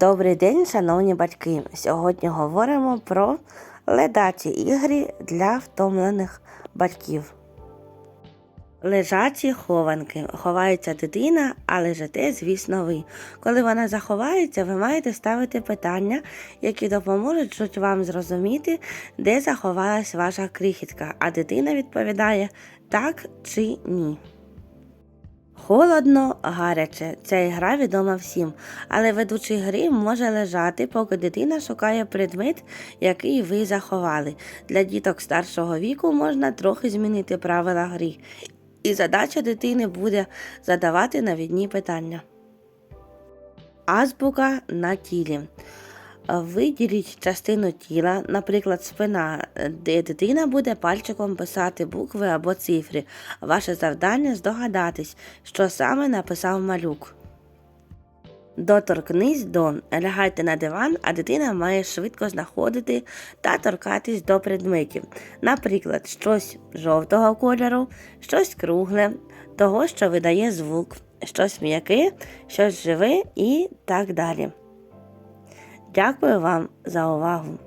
Добрий день, шановні батьки. Сьогодні говоримо про ледачі ігри для втомлених батьків. Лежачі хованки. Ховається дитина, а лежите, звісно, ви. Коли вона заховається, ви маєте ставити питання, які допоможуть вам зрозуміти, де заховалась ваша крихітка, а дитина відповідає так чи ні. Холодно, гаряче. Ця гра відома всім, але ведучий гри може лежати, поки дитина шукає предмет, який ви заховали. Для діток старшого віку можна трохи змінити правила гри, і задача дитини буде задавати навідні питання. Азбука на тілі. Виділіть частину тіла, наприклад, спина, де дитина буде пальчиком писати букви або цифри. Ваше завдання здогадатись, що саме написав малюк. Доторкнись до. Лягайте на диван, а дитина має швидко знаходити та торкатись до предметів. Наприклад, щось жовтого кольору, щось кругле, того, що видає звук, щось м'яке, щось живе і так далі. Дякую вам за увагу!